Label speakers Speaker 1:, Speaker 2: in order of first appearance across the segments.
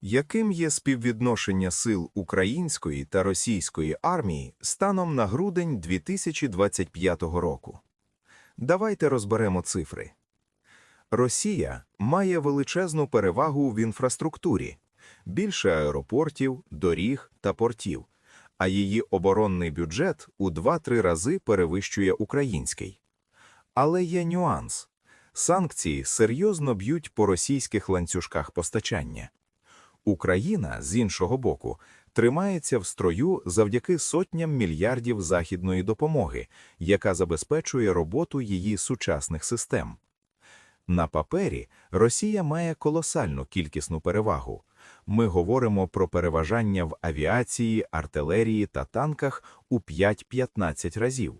Speaker 1: Яким є співвідношення сил української та російської армії станом на грудень 2025 року? Давайте розберемо цифри. Росія має величезну перевагу в інфраструктурі, більше аеропортів, доріг та портів, а її оборонний бюджет у 2-3 рази перевищує український. Але є нюанс. Санкції серйозно б'ють по російських ланцюжках постачання. Україна, з іншого боку, тримається в строю завдяки сотням мільярдів західної допомоги, яка забезпечує роботу її сучасних систем. На папері Росія має колосальну кількісну перевагу. Ми говоримо про переважання в авіації, артилерії та танках у 5-15 разів.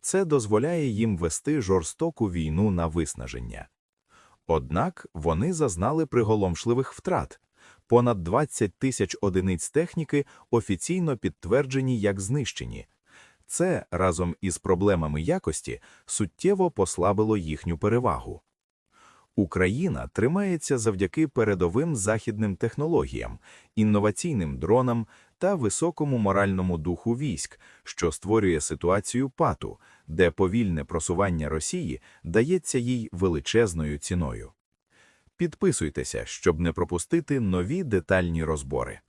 Speaker 1: Це дозволяє їм вести жорстоку війну на виснаження. Однак вони зазнали приголомшливих втрат. Понад 20 тисяч одиниць техніки офіційно підтверджені як знищені. Це, разом із проблемами якості, суттєво послабило їхню перевагу. Україна тримається завдяки передовим західним технологіям, інноваційним дронам та високому моральному духу військ, що створює ситуацію пату, де повільне просування Росії дається їй величезною ціною. Підписуйтеся, щоб не пропустити нові детальні розбори.